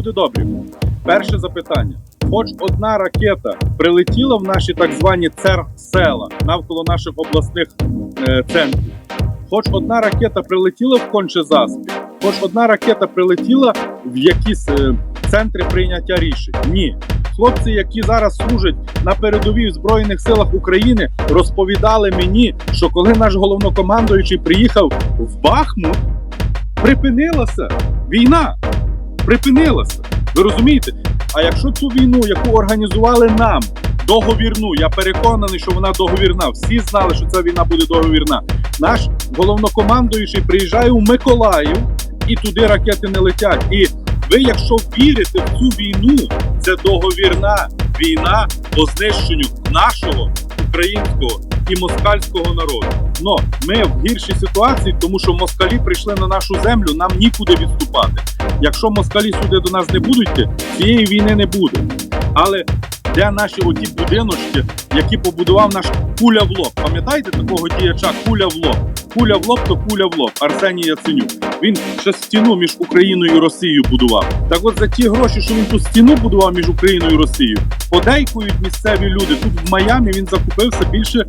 Люди добрі, перше запитання. Хоч одна ракета прилетіла в наші так звані цер села навколо наших обласних е, центрів. Хоч одна ракета прилетіла в Кончезаспі, хоч одна ракета прилетіла в якісь е, центри прийняття рішень. Ні. Хлопці, які зараз служать на передовій в Збройних силах України, розповідали мені, що коли наш головнокомандуючий приїхав в Бахмут, припинилася війна. Припинилася. Ви розумієте? А якщо цю війну, яку організували нам, договірну, я переконаний, що вона договірна. Всі знали, що ця війна буде договірна. Наш головнокомандуючий приїжджає у Миколаїв і туди ракети не летять. І ви, якщо вірите в цю війну, це договірна війна по знищенню нашого українського і москальського народу. Но ми в гіршій ситуації, тому що москалі прийшли на нашу землю, нам нікуди відступати. Якщо москалі сюди до нас не будуть, цієї війни не буде. Але де наші оті будиночки, які побудував наш куля в лоб? Пам'ятаєте такого діяча куля в лоб? Куля в лоб то куля в лоб. Арсеній Яценюк. Він ще стіну між Україною і Росією будував. Так от за ті гроші, що він ту стіну будував між Україною і Росією, подейкують місцеві люди. Тут в Майамі він закупився більше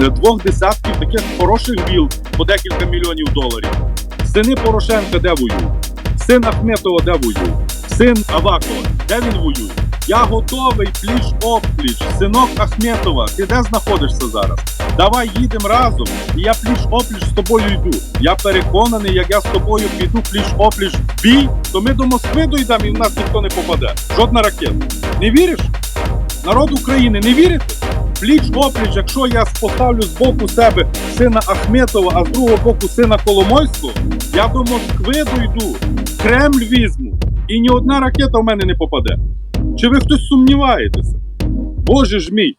двох десятків таких хороших віл по декілька мільйонів доларів. Сини Порошенка де воюють? Син Ахметова де воює? Син Авакова, де він воює? Я готовий пліч опліч. Синок Ахметова, ти де знаходишся зараз? Давай їдемо разом, і я пліч опліч з тобою йду. Я переконаний, як я з тобою піду пліч опліч в бій, то ми до Москви дійдемо і в нас ніхто не попаде. Жодна ракета. Не віриш? Народ України, не вірите? Пліч опліч, якщо я поставлю з боку себе сина Ахметова, а з другого боку сина Коломойського, я до Москви дойду, Кремль візьму, і ні одна ракета в мене не попаде. Чи ви хтось сумніваєтеся? Боже ж мій,